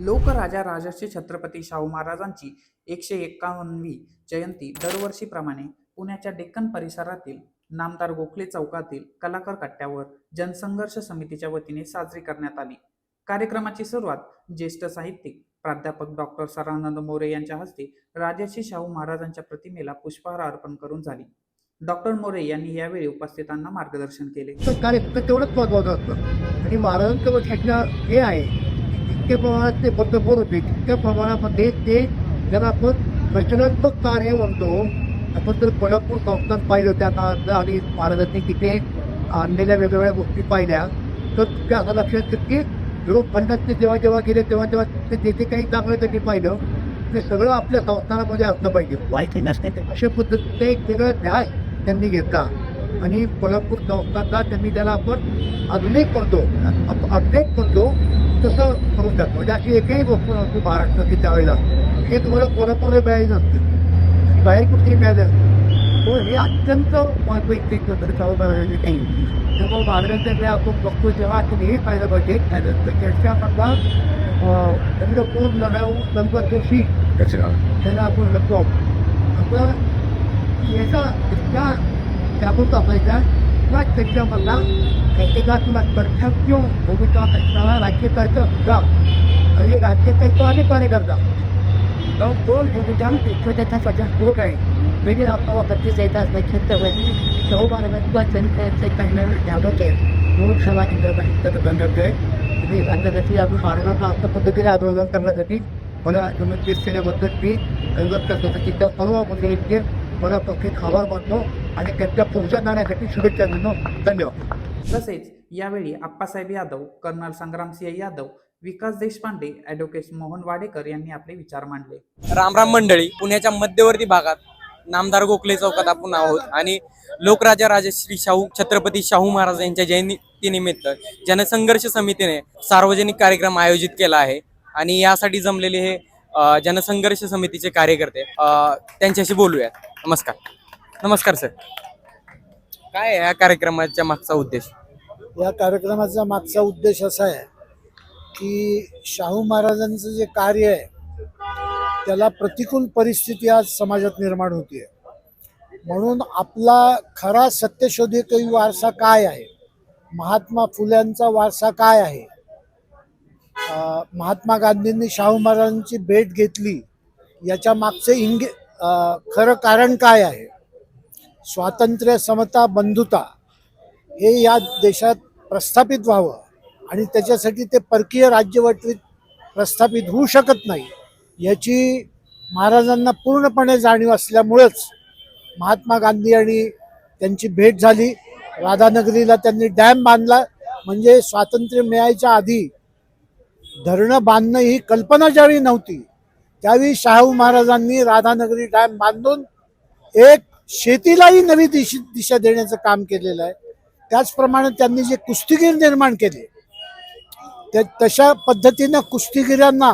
लोकराजा राजर्षी छत्रपती शाहू महाराजांची एकशे एक्कावन्नवी जयंती दरवर्षीप्रमाणे पुण्याच्या डेक्कन परिसरातील नामदार गोखले चौकातील कलाकार कट्ट्यावर जनसंघर्ष समितीच्या वतीने साजरी करण्यात आली. कार्यक्रमाची सुरुवात ज्येष्ठ साहित्यिक प्राध्यापक डॉक्टर सरानंद मोरे यांच्या हस्ते राजर्षी शाहू महाराजांच्या प्रतिमेला पुष्पहार अर्पण करून झाली. डॉक्टर मोरे यांनी यावेळी उपस्थितांना मार्गदर्शन केले. कार्य तेवढंच महत्वाचं असतं. आणि महाराजांचं हे आहे. इतक्या प्रमाणात ते बद्धपोर होते तितक्या प्रमाणामध्ये ते ज्याला आपण रचनात्मक कार्य म्हणतो आपण जर कोल्हापूर संस्थान पाहिलं त्या काळातलं आणि महाराजांनी तिथे आणलेल्या वेगवेगळ्या गोष्टी पाहिल्या तर तुमच्या असं लक्षात येतं की युरोप ते जेव्हा जेव्हा गेले तेव्हा तेव्हा ते जेथे काही चांगलं त्यांनी पाहिलं ते सगळं आपल्या संस्थानामध्ये असलं पाहिजे. वाईट नसते अशा पद्धतीचं एक वेगळं न्याय त्यांनी घेतला. आणि कोल्हापूर संस्थानला त्यांनी त्याला आपण आधुनिक म्हणतो. अपडेट म्हणतो तसं करून टाकतो म्हणजे अशी एकही गोष्ट नव्हती महाराष्ट्राची त्यावेळेला. हे तुम्हाला कोल्हापूरला मिळाली नसते बाहेर कुठेही मिळालं हो हे अत्यंत महत्त्वाचं दर्शवलं काही त्यामुळे महाराजांच्याकडे आपण बघतो जेव्हा आपण हे पाहिलं पाहिजे तर त्याच्यामधला त्यांना कोण लढावून नंबर दिवशी त्याला आपण लढतो आपण याचा इतका जागरूक असायचा किंवा त्याच्यामधला प्रत्येकातला कर्तव्य भूमिका असणारा राज्यकर्ता गाव आणि राज्यकर्ता आणि कार्यकर्ता तो दोन भूमिका त्याचा सगळ्या स्फोट आहे वेगळे आपल्याला प्रत्येक येतात नक्षत्रवरती शाहू महाराजांचा त्यांचे पहिलं जागृत आहे दोन सभा केंद्र बंधक आहे तुम्ही राज्यासाठी आपण महाराजांना अशा पद्धतीने आंदोलन करण्यासाठी मला तुम्ही केल्याबद्दल मी कळवत करतो की त्या सर्व मंडळींचे मला प्रत्येक आभार मानतो आणि त्यांच्या पुढच्या जाण्यासाठी शुभेच्छा देतो धन्यवाद तसेच यावेळी आप्पासाहेब यादव कर्नल संग्रामसिंह यादव विकास देशपांडे ॲडव्होकेट मोहन वाडेकर यांनी आपले विचार मांडले. रामराम मंडळी पुण्याच्या मध्यवर्ती भागात नामदार गोखले चौकात आपण आहोत आणि लोकराजा राजश्री शाहू छत्रपती शाहू महाराज यांच्या जयंतीनिमित्त जनसंघर्ष समितीने सार्वजनिक कार्यक्रम आयोजित केला आहे आणि यासाठी जमलेले हे जनसंघर्ष समितीचे कार्यकर्ते त्यांच्याशी बोलूयात. नमस्कार. नमस्कार सर काय आहे या कार्यक्रमाच्या मागचा उद्देश? या कार्यक्रमाचा मागचा उद्देश असा आहे की शाहू महाराजांचं जे कार्य आहे त्याला प्रतिकूल परिस्थिती आज समाजात निर्माण होतीये. म्हणून आपला खरा सत्यशोधकही वारसा काय आहे? महात्मा फुल्यांचा वारसा काय आहे? महात्मा गांधींनी शाहू महाराजांची भेट घेतली याच्या मागचे इंगे खरं कारण काय आहे? स्वातंत्र्य समता बंधुता हे या देशात प्रस्थापित व्हावं आणि त्याच्यासाठी ते परकीय राज्यवटवीत प्रस्थापित होऊ शकत नाही याची महाराजांना पूर्णपणे जाणीव असल्यामुळंच महात्मा गांधी आणि त्यांची भेट झाली. राधानगरीला त्यांनी डॅम बांधला. म्हणजे स्वातंत्र्य मिळायच्या आधी धरणं बांधणं ही कल्पना ज्यावेळी नव्हती त्यावेळी शाहू महाराजांनी राधानगरी डॅम बांधून एक शेतीलाही नवी दिश दिशा देण्याचं काम केलेलं आहे. त्याचप्रमाणे त्यांनी जे कुस्तीगीर निर्माण केले त्या तशा पद्धतीनं कुस्तीगिरांना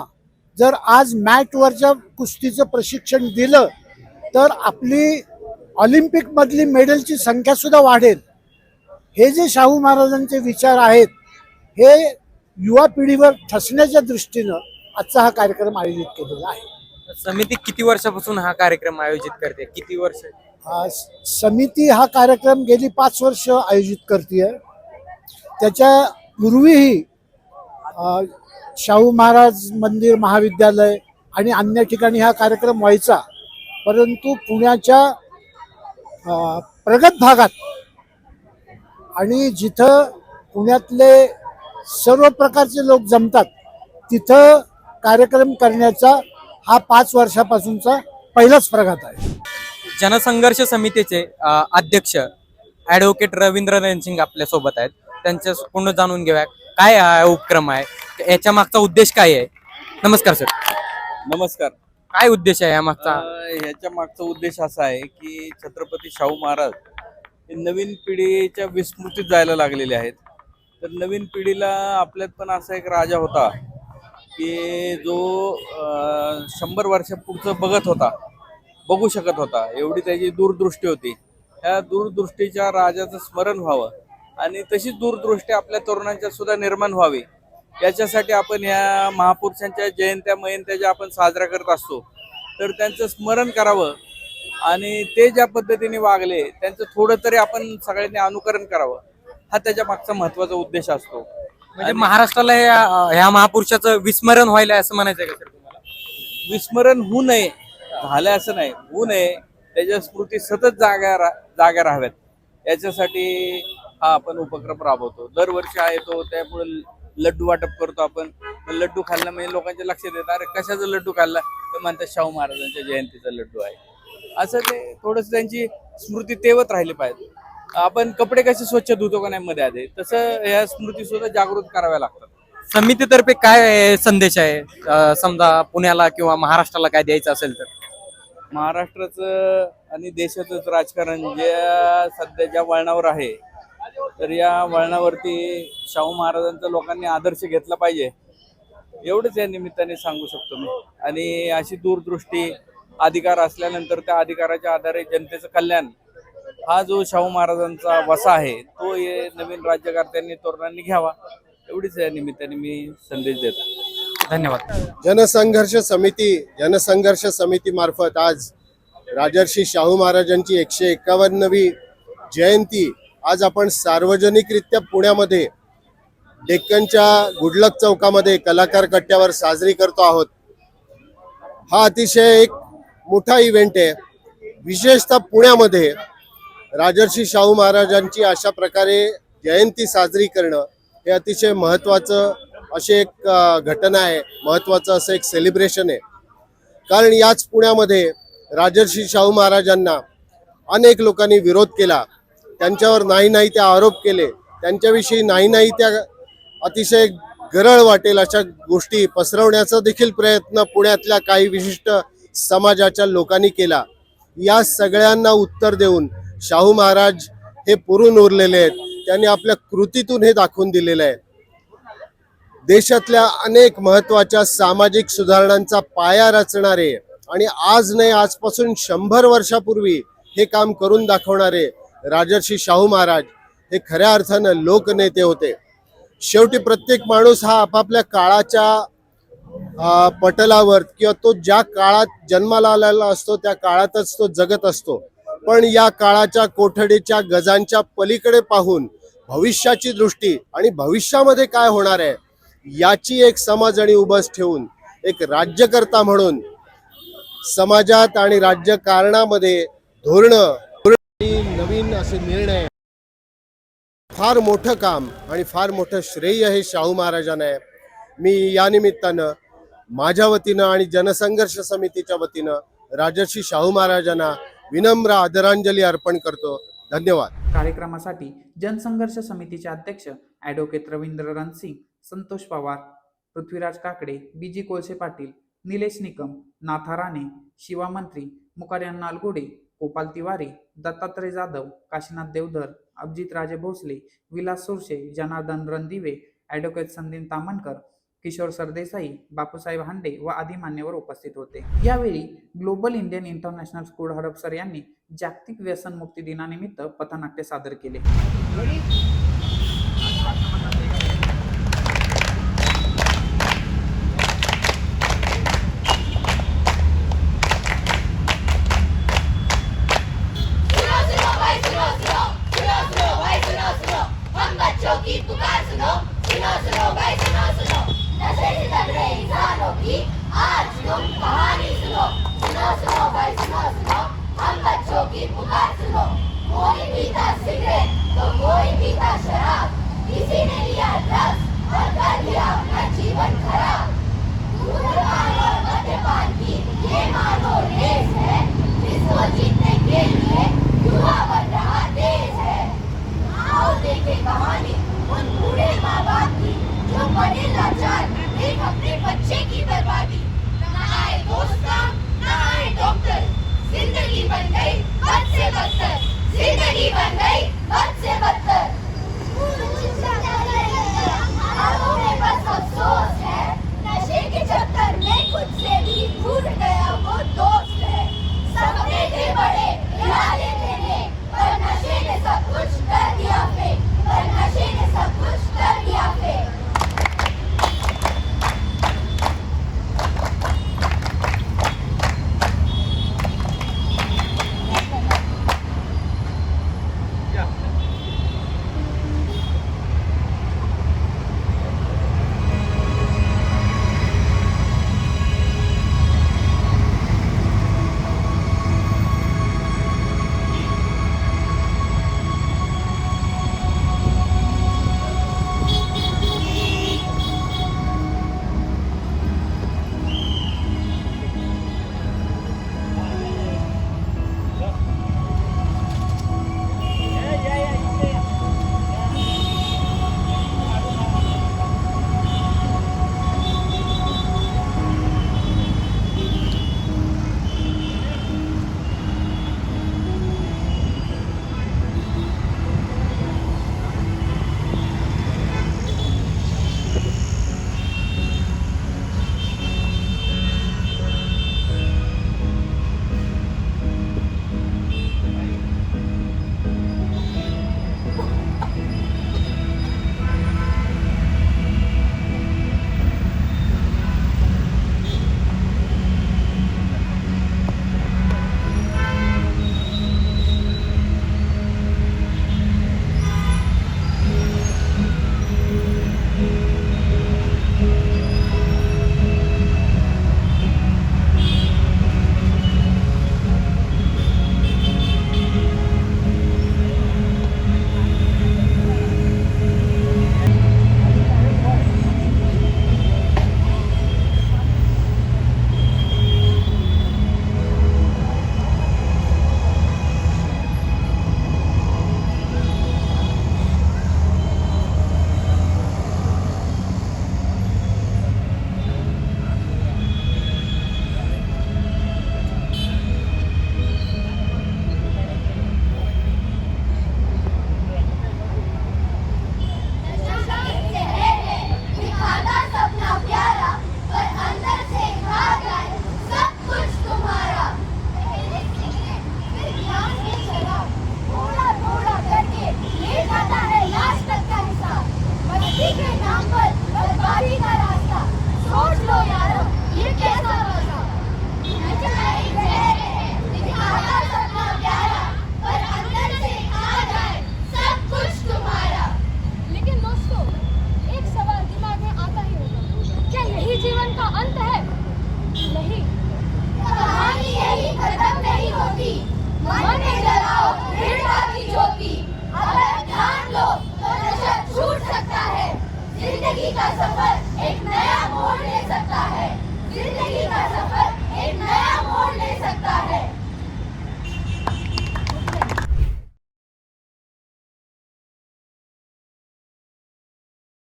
जर आज मॅटवरच्या कुस्तीचं प्रशिक्षण दिलं तर आपली ऑलिम्पिकमधली मेडलची संख्यासुद्धा वाढेल. हे जे शाहू महाराजांचे विचार आहेत हे युवा पिढीवर ठसण्याच्या दृष्टीनं आजचा हा कार्यक्रम आयोजित केलेला आहे. समिती किती वर्षापासून हा कार्यक्रम आयोजित करते? किती वर्ष? समिती हा कार्यक्रम गेली पाच वर्ष आयोजित करते त्याच्या पूर्वीही शाहू महाराज मंदिर महाविद्यालय आणि अन्य ठिकाणी हा कार्यक्रम व्हायचा. परंतु पुण्याच्या प्रगत भागात आणि जिथं पुण्यातले सर्व प्रकारचे लोक जमतात तिथं कार्यक्रम करण्याचा हा पाच वर्षापासूनचा पहिलाच प्रघात आहे. जनसंघर्ष समितीचे अध्यक्ष ॲडव्होकेट रवींद्र रणसिंग आपल्यासोबत आहेत. त्यांच्या पूर्ण जाणून घेऊया. काय हा उपक्रम आहे? याच्या मागचा उद्देश काय आहे? नमस्कार सर. नमस्कार. काय उद्देश आहे या मागचा? अ, ह्याच्या मागचा उद्देश असा आहे की छत्रपती शाहू महाराज हे नवीन पिढीच्या विस्मृतीत जायला लागलेले आहेत. तर नवीन पिढीला आपल्यात पण असा एक राजा होता की जो शंभर वर्षापुढचं बघत होता. बघू शकत होता. एवढी त्याची दूरदृष्टी होती. त्या दूरदृष्टीच्या राजाचं स्मरण व्हावं. आणि तशीच दूरदृष्टी आपल्या तरुणांच्या सुद्धा निर्माण व्हावी. याच्यासाठी आपण ह्या महापुरुषांच्या जयंत्या मयंत्या ज्या आपण साजऱ्या करत असतो तर त्यांचं स्मरण करावं. आणि ते ज्या पद्धतीने वागले त्यांचं थोडं तरी आपण सगळ्यांनी अनुकरण करावं. हा त्याच्या मागचा महत्त्वाचा उद्देश असतो. म्हणजे महाराष्ट्राला या ह्या महापुरुषाचं विस्मरण व्हायला असं म्हणायचं आहे का विस्मरण होऊ नये. झालं असं नाही. होऊ नये. त्याच्या स्मृती सतत जाग्या रा जाग्या राहाव्यात. याच्यासाठी हा आपण उपक्रम राबवतो. दरवर्षी हा येतो त्यामुळे लड्डू वाटप करतो आपण. लड्डू खाल्ला म्हणजे लोकांच्या लक्षात येतं अरे कशाचा लड्डू खाल्ला? तर म्हणतात शाहू महाराजांच्या जयंतीचा लड्डू आहे. असं ते थोडंसं त्यांची स्मृती तेवत राहिली पाहिजे. आपण कपडे कसे स्वच्छ धुतो का नाही मध्ये आधी? तसं ह्या स्मृती सुद्धा जागृत कराव्या लागतात. समितीतर्फे काय संदेश आहे? समजा पुण्याला किंवा महाराष्ट्राला काय द्यायचं असेल तर? महाराष्ट्राचं आणि देशाचंच राजकारण ज्या सध्या ज्या वळणावर आहे तर या वळणावरती शाहू महाराजांचा लोकांनी आदर्श घेतला पाहिजे. एवढंच या निमित्ताने सांगू शकतो मी. आणि अशी दूरदृष्टी अधिकार असल्यानंतर त्या अधिकाराच्या आधारे जनतेचं कल्याण हा जो शाहू महाराजांचा वसा आहे तो हे नवीन राज्यकर्त्यांनी तरुणांनी घ्यावा. एवढीच या निमित्ताने मी संदेश देतो. धन्यवाद. जनसंघर्ष समिती जनसंघर्ष समिती मार्फत आज राजर्षी शाहू महाराजांची एकशे एकावन्नवी जयंती. आज आपण सार्वजनिकरित्या पुण्यामध्ये डेक्कनच्या गुडलक चौकामध्ये कलाकार कट्ट्यावर साजरी करतो आहोत. हा अतिशय एक मोठा इव्हेंट आहे. विशेषतः पुण्यामध्ये राजर्षी शाहू महाराजांची अशा प्रकारे जयंती साजरी करणं हे अतिशय महत्त्वाचं अशी एक घटना आहे. महत्त्वाचं असं एक सेलिब्रेशन आहे. कारण याच पुण्यामध्ये राजर्षी शाहू महाराजांना अनेक लोकांनी विरोध केला. त्यांच्यावर नाही नाही ते आरोप केले. त्यांच्याविषयी नाही नाही त्या अतिशय गरळ वाटेल अशा गोष्टी पसरवण्याचा देखील प्रयत्न पुण्यातल्या काही विशिष्ट समाजाच्या लोकांनी केला. या सगळ्यांना उत्तर देऊन शाहू महाराज हे पुरून उरलेले आहेत. त्यांनी आपल्या कृतीतून हे दाखवून दिलेलं आहे देशातल्या अनेक महत्त्वाच्या सामाजिक सुधारणांचा पाया रचणारे आणि आज नाही आजपासून शंभर वर्षापूर्वी हे काम करून दाखवणारे राजर्षी शाहू महाराज हे खऱ्या अर्थानं लोकनेते होते. शेवटी प्रत्येक माणूस हा आपापल्या काळाच्या पटलावर किंवा तो ज्या काळात जन्माला आलेला असतो त्या काळातच तो जगत असतो. पण या काळाच्या कोठडीच्या गजांच्या पलीकडे पाहून भविष्याची दृष्टी आणि भविष्यामध्ये काय होणार आहे याची एक समज आणि उभस ठेवून एक राज्यकर्ता म्हणून समाजात आणि राज्यकारणामध्ये धोरणं नवीन असे निर्णय. फार मोठं काम आणि फार मोठं श्रेय हे शाहू महाराजांना आहे. मी या निमित्तानं माझ्या वतीनं आणि जनसंघर्ष समितीच्या वतीनं राजर्षी शाहू महाराजांना विनम्र आदरांजली अर्पण करतो. धन्यवाद. कार्यक्रमासाठी जनसंघर्ष समितीचे अध्यक्ष advocate Ravindra Ransing Santosh Pawar Prithviraj Kakade B G Kolse Patil Nilesh Nikam Natha Rane Shiva मंत्री मुकार्यान नालगोडे गोपाल तिवारी दत्तात्रय जाधव काशीनाथ देवधर अभिजित राजे भोसले विलास सुरशे जनार्दन रणदिवे ॲडव्होकेट संदीन तामणकर किशोर सरदेसाई बापूसाहेब हांडे व आदी मान्यवर उपस्थित होते. यावेळी global Indian international school Hadapsar यांनी जागतिक व्यसनमुक्ती दिनानिमित्त पथनाट्य सादर केले. सिगरेट तो कोई पीता शराब किसी ने लिया ड्रग्स और कर दिया अपना जीवन खराब धूम्रपान और मद्यपान की ये मानो रेस है जिसको जीतने के लिए युवा बन रहा देश है आओ देखे कहानी उन बूढ़े माँ बाप की जो बने लाचार देख अपने बच्चे की बर्बादी न आए दोस्त न आए डॉक्टर ज़िंदगी बन गई बद से जिंदगी बन गई बद से बदतर आंखों में बस अफसोस है नशे के चक्कर में खुद से भी भूल गया वो दोस्त है सपने थे बड़े